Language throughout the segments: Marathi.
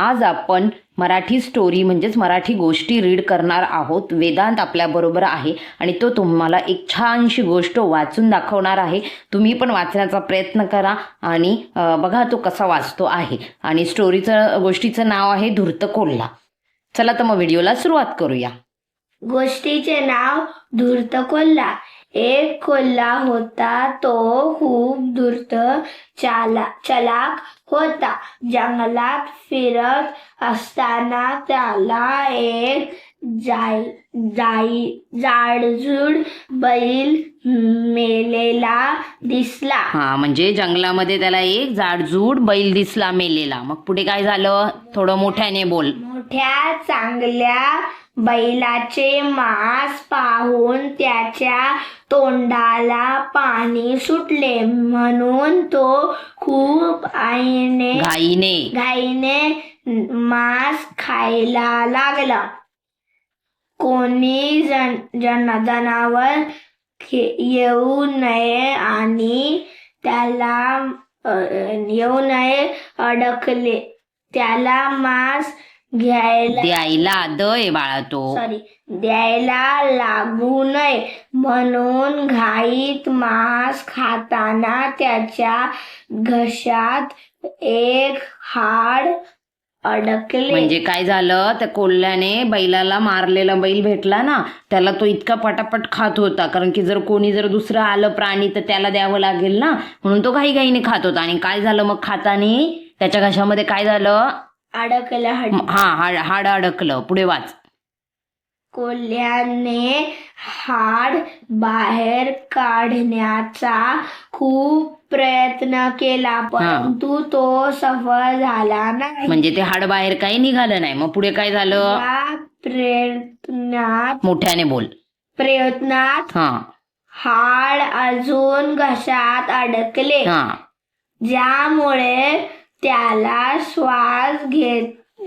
आज आपण मराठी स्टोरी म्हणजेच मराठी गोष्टी रीड करणार आहोत. वेदांत आपल्याबरोबर आहे आणि तो तुम्हाला एक छानशी गोष्ट वाचून दाखवणार आहे. तुम्ही पण वाचण्याचा प्रयत्न करा आणि बघा तो कसा वाचतो आहे. आणि स्टोरीचं गोष्टीचं नाव आहे धूर्त कोल्हा चला तर मग व्हिडिओला सुरुवात करूया. गोष्टीचे नाव धूर्त कोल्हा एक कोल्हा होता तो खूप धूर्त चाला चलाक होता. जंगलात फिरत असताना त्याला एक जाई जाई जाडजूड बैल मेलेला दिसला. हा म्हणजे जंगलामध्ये त्याला एक जाडजूड बैल दिसला मेलेला. मग पुढे काय झालं? थोडं मोठ्याने बोल. मोठ्या चांगल्या बैलाचे मांस पाहून त्याच्या तोंडाला पाणी सुटले. म्हणून तो खूप आईने घाईने. घाईने मांस खायला लागला. कोणी जन जन जनावर खे- येऊ नये आणि त्याला अ, येऊ नये अडकले. त्याला मांस घ्यायला द्यायला दय बाळा तो. सॉरी द्यायला लागू नये. म्हणून घाईत मांस खाताना त्याच्या घशात एक हाड अडकले. म्हणजे काय झालं? त्या कोल्ह्याने बैलाला मारलेला बैल भेटला ना त्याला तो इतका पटापट खात होता. कारण की जर कोणी जर दुसरं आलं प्राणी तर त्याला द्यावं लागेल ना. म्हणून तो घाई घाईने खात होता. आणि काय झालं मग खातानी? त्याच्या घशामध्ये काय झालं? अडकलं हड हा हाड हाड अडकलं. पुढे वाच. कोल्ह्याने हाड बाहेर काढण्याचा खूप प्रयत्न केला परंतु तो सफल झाला नाही. म्हणजे ते हाड बाहेर काही निघालं नाही. मग पुढे काय झालं? या प्रयत्नात मोठ्याने बोल. प्रयत्नात हा. हाड अजून घशात अडकले. हा. ज्यामुळे त्याला श्वास घे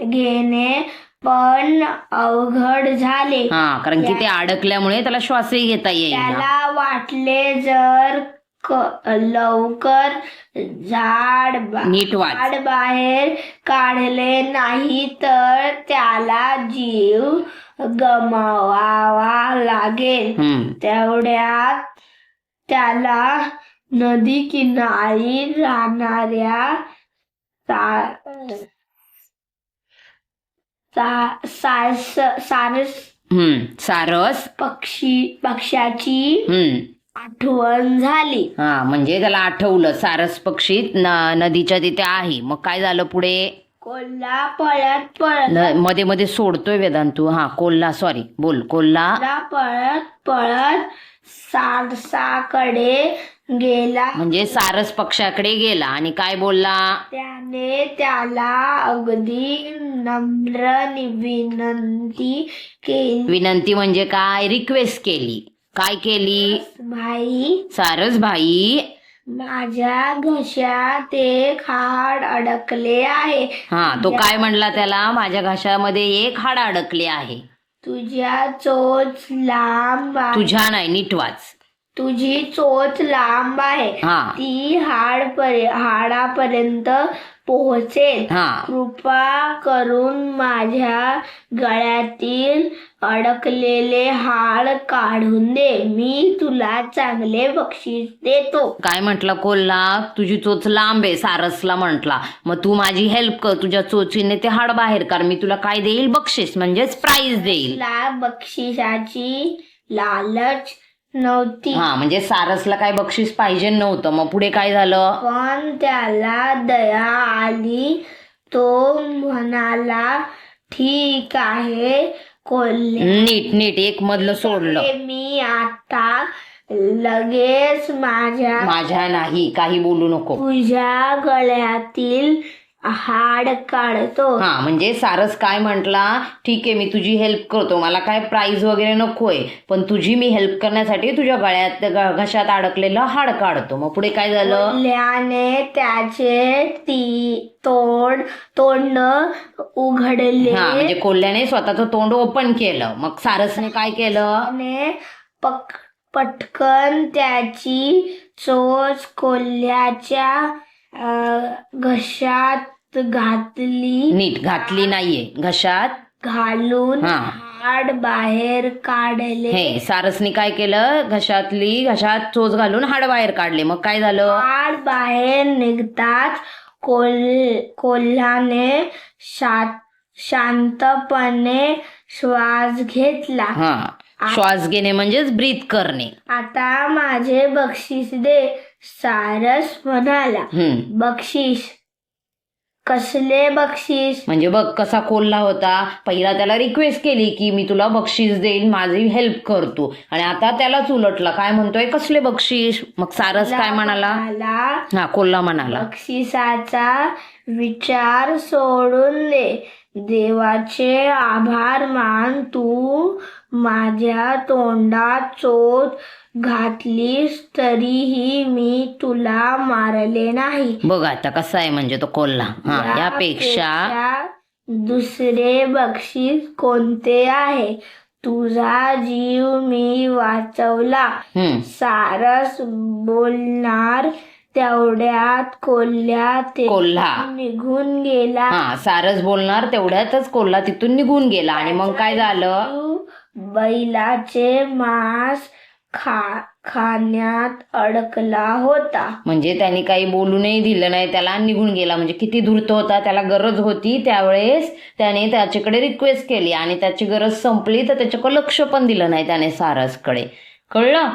घेणे पण अवघड झाले. हा कारण की ते अडकल्यामुळे त्याला श्वासही घेता येईल त्याला वाटले जर क- लवकर झाड बा- नीट वाच. झाड बाहेर काढले नाही तर त्याला जीव गमावावा लागेल. हम्म. तेवढ्यात त्याला नदी किनारी राहणाऱ्या सा- सारस सारस हम्म सारस पक्षी पक्षाची हम्म आठवण झाली हा म्हणजे त्याला आठवलं सारस पक्षी न- नदीच्या तिथे आहे मग काय झालं पुढे कोल्हा पळत पळत न- मध्ये मध्ये सोडतोय वेदांतू हा कोल्हा सॉरी बोल कोल्हा कोल्हा पळत पळत सारसाकडे गेला. म्हणजे सारस पक्षाकडे गेला आणि काय बोलला? त्याने त्याला अगदी नम्र विनंती केली. विनंती म्हणजे काय? रिक्वेस्ट केली. काय केली? भाई. सारस भाई. माझ्या घशात एक हाड अडकले आहे. हा तो काय म्हणला त्याला? माझ्या घशामध्ये एक हाड अडकले आहे. तुझ्या चोच लांब तुझ्या नाही नीट वाच. तुझी चोच लांब आहे. हा. ती हाड परे हाडापर्यंत पोहोचेल. हा. कृपा करून माझ्या गळ्यातील अडकलेले हाड काढून दे. मी तुला चांगले बक्षीस देतो. काय म्हटलं कोल्हा? तुझी चोच लांब आहे सारसला म्हटला. मग तू माझी हेल्प कर. तुझ्या चोचीने ते हाड बाहेर कर मी तुला काय देईल? बक्षीस म्हणजेच प्राइज देईल. बक्षिसाची लालच नव्हती. हा म्हणजे सारसला काय बक्षीस पाहिजे नव्हतं. मग पुढे काय झालं? पण त्याला दया आली. तो म्हणाला ठीक आहे कोल्हे. नीट नीट एक मधलं सोडलं. मी आता लगेच माझ्या माझ्या नाही काही बोलू नको. तुझ्या गळ्यातील हाड काढतो हा म्हणजे सारस काय म्हटला? ठीक आहे मी तुझी हेल्प करतो. मला काय प्राइज वगैरे नकोय पण तुझी मी हेल्प करण्यासाठी तुझ्या गळ्यात घशात अडकलेलं हाड काढतो. मग पुढे काय झालं? कोल्ह्याने त्याचे ती तोंड तोंड उघडले. हा म्हणजे कोल्ह्याने स्वतःचं तोंड ओपन केलं. मग सारसने काय केलं? आणि पक पटकन त्याची चोच कोल्ह्याच्या अ, घशात घातली. नीट घातली नाहीये. घशात? घालून हा. हाड बाहेर काढले. हे सारसनी काय केलं? घशातली घशात चोच घालून हाड बाहेर काढले. मग काय झालं? हाड बाहेर निघताच कोल कोल्ह्याने शा- शांतपणे श्वास घेतला. हा. श्वास घेणे म्हणजेच ब्रीथ करणे. आता माझे बक्षीस दे सारस म्हणाला. हम्म. बक्षीस कसले बक्षीस? म्हणजे बघ कसा कोल्हा होता. पहिला त्याला रिक्वेस्ट केली की मी तुला बक्षीस देईन माझी हेल्प करतो आणि आता त्यालाच उलटला. काय म्हणतोय? कसले बक्षीस? मग सारस काय म्हणाला हा कोल्हा म्हणाला. बक्षिसाचा विचार सोडून दे. देवाचे आभार मान तू माझ्या तोंडात चोच घातलीस तरीही मी तुला मारले नाही. बघ आता कसा आहे म्हणजे तो कोल्हा. हा यापेक्षा दुसरे बक्षीस कोणते आहे? तुझा जीव मी वाचवला. सारस बोलणार तेवढ्यात कोल्ह्या ते कोल्हा. निघून गेला. हा सारस बोलणार तेवढ्यातच कोल्हा तिथून निघून गेला. आणि मग काय झालं? बैलाचे मांस खा खाण्यात अडकला होता. म्हणजे त्यांनी काही बोलूनही दिलं नाही. त्याला निघून गेला. म्हणजे किती धूर्त होता. त्याला गरज होती. त्यावेळेस त्याने त्याच्याकडे रिक्वेस्ट केली. आणि त्याची गरज संपली तर त्याच्याकडे लक्ष पण दिलं नाही त्याने सारसकडे. कळलं?